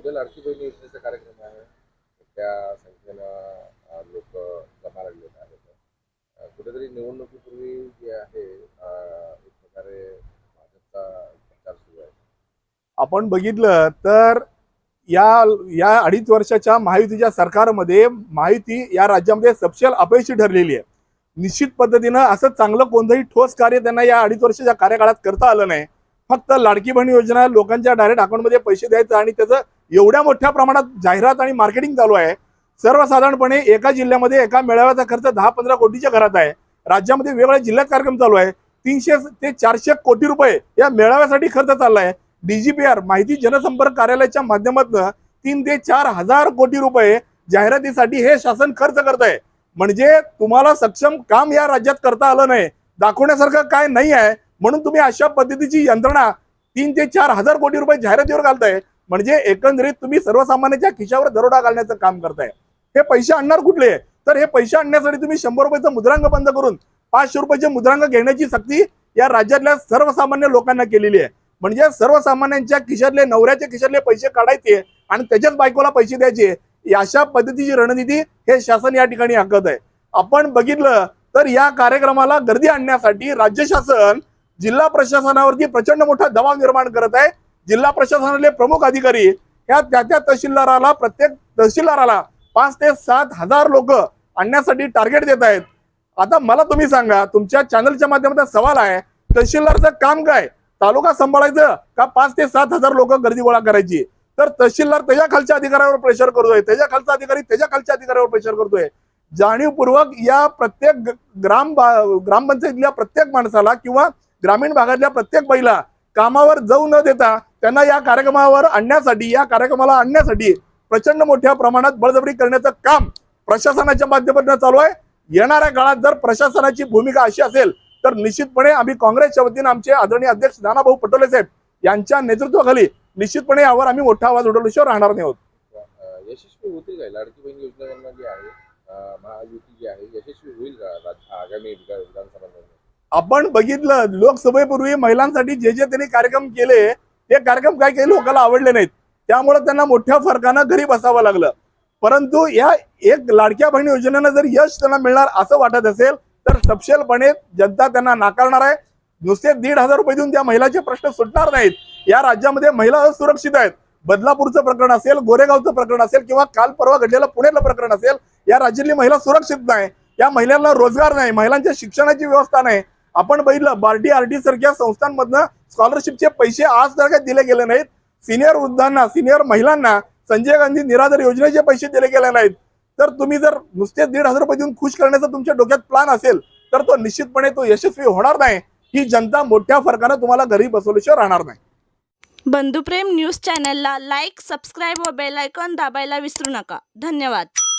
पुढे लाडकी बहिणी योजनेचा कार्यक्रम आहे? त्या संख्येनं लोक जमा लागलेले आहेत. कुठेतरी निवडणुकीपूर्वी जे आहे एक प्रकारे भाजपचा प्रचार सुरू आहे. आपण बघितलं तर या या अडीच वर्षाच्या महायुतीच्या सरकारमध्ये माहिती या राज्यामध्ये सपशेल अपयशी ठरलेली आहे. निश्चित पद्धतीनं असं चांगलं कोणतंही ठोस कार्य त्यांना या अडीच वर्षाच्या कार्यकाळात करता आलं नाही. फक्त लाडकी बहीण योजना लोकांच्या डायरेक्ट अकाउंटमध्ये पैसे द्यायचं आणि त्याचं एवढ्या मोठ्या प्रमाणात जाहिरात आणि मार्केटिंग चालू आहे. सर्वसाधारणपणे एका जिल्ह्यामध्ये एका मेळाव्याचा खर्च दहा पंधरा कोटीच्या घरात आहे. राज्यामध्ये वेगवेगळ्या जिल्ह्यात कार्यक्रम चालू आहे. तीनशे ते चारशे कोटी रुपये या मेळाव्यासाठी खर्च चाललाय. डीजीपीआर माहिती जनसंपर्क कार्यालयाच्या माध्यमातून तीन ते चार हजार कोटी रुपये जाहिरातीसाठी हे शासन खर्च करत आहे म्हणजे तुम्हाला सक्षम काम या राज्यात करता आलं नाही. दाखवण्यासारखं काय नाही आहे. म्हणून तुम्ही अशा पद्धतीची यंत्रणा तीन ते चार हजार कोटी रुपये जाहिरातीवर घालताय. म्हणजे एकंदरीत तुम्ही सर्वसामान्यांच्या खिशावर दरोडा घालण्याचं काम करताय. हे पैसे आणणार कुठले? तर हे पैसे आणण्यासाठी तुम्ही शंभर रुपयाचं मुद्रांक बंद करून पाचशे रुपयाचे मुद्रांक घेण्याची सक्ती या राज्यातल्या सर्वसामान्य लोकांना केलेली आहे. म्हणजे सर्वसामान्यांच्या खिशातले नवऱ्याच्या खिशातले पैसे काढायचे आणि त्याच्याच बायकोला पैसे द्यायचे अशा पद्धतीची रणनीती हे शासन या ठिकाणी आखत आहे. आपण बघितलं तर या कार्यक्रमाला गर्दी आणण्यासाठी राज्य शासन जिल्हा प्रशासनावरती प्रचंड मोठा दबाव निर्माण करत आहे. जिल्हा प्रशासनातले प्रमुख अधिकारी ह्या त्या त्या तहसीलदाराला प्रत्येक तहसीलदाराला पाच ते सात हजार लोक आणण्यासाठी टार्गेट देत आहेत. आता मला तुम्ही सांगा तुमच्या चॅनलच्या माध्यमातून सवाल आहे तहसीलदारचं काम काय? तालुका सांभाळायचं का पाच ते सात हजार लोक गर्दी गोळा करायची? तर तहसीलदार त्याच्या खालच्या अधिकाऱ्यावर प्रेशर करतोय त्याच्या खालचा अधिकारी त्याच्या खालच्या अधिकाऱ्यावर प्रेशर करतोय. जाणीवपूर्वक या प्रत्येक ग्राम ग्रामपंचायतीतल्या प्रत्येक माणसाला किंवा ग्रामीण भागातल्या प्रत्येक बाईला कामावर जाऊ न देता त्यांना या कार्यक्रमावर आणण्यासाठी या कार्यक्रमाला आणण्यासाठी प्रचंड मोठ्या प्रमाणात बळजबरी करण्याचं काम प्रशासनाच्या माध्यमातून चालू आहे. येणाऱ्या काळात जर प्रशासनाची भूमिका अशी असेल तर निश्चितपणे आम्ही काँग्रेसच्या वतीनं आमचे आदरणीय अध्यक्ष नानाभाऊ पटोले साहेब यांच्या नेतृत्वाखाली निश्चितपणे यावर आम्ही मोठा आवाज उडवल्याशिवाय राहणार नाही आहोत यशस्वी होतील काय लाडकी बहीण योजना जी आहे महायुती जी आहे यशस्वी होईल आगामी आपण बघितलं लोकसभेपूर्वी महिलांसाठी जे जे त्यांनी कार्यक्रम केले ते कार्यक्रम काय काही लोकांना आवडले नाहीत. त्यामुळे त्यांना मोठ्या फरकानं घरी बसावं लागलं. परंतु या एक लाडक्या बहिणी योजनेनं जर यश त्यांना मिळणार असं वाटत असेल तर सपशेलपणे जनता त्यांना नाकारणार आहे. नुसते दीड हजार रुपये देऊन त्या महिलाचे प्रश्न सुटणार नाहीत. या राज्यामध्ये महिला असुरक्षित आहेत. बदलापूरचं प्रकरण असेल गोरेगावचं प्रकरण असेल किंवा काल परवा घडलेलं पुण्यातलं प्रकरण असेल या राज्यातली महिला सुरक्षित नाही. या महिलांना रोजगार नाही. महिलांच्या शिक्षणाची व्यवस्था नाही. आपण बघितलं बार्टी आरटी सारख्या संस्थांमधनं स्कॉलरशिपचे पैसे आज तर काही दिले गेले नाहीत. सिनियर वृद्धांना सिनियर महिलांना संजय गांधी निराधार योजनेचे पैसे दिले गेले नाहीत. तर तुम्ही जर नुसते दीड हजार रुपये देऊन खुश करण्याचा तुमच्या डोक्यात प्लान असेल तर तो निश्चितपणे तो यशस्वी होणार नाही. ही जनता मोठ्या फरकानं तुम्हाला घरी बसवल्याशिवाय राहणार नाही. बंधुप्रेम न्यूज चॅनलला लाईक सबस्क्राईब व बेल आयकॉन दाबायला विसरू नका. धन्यवाद.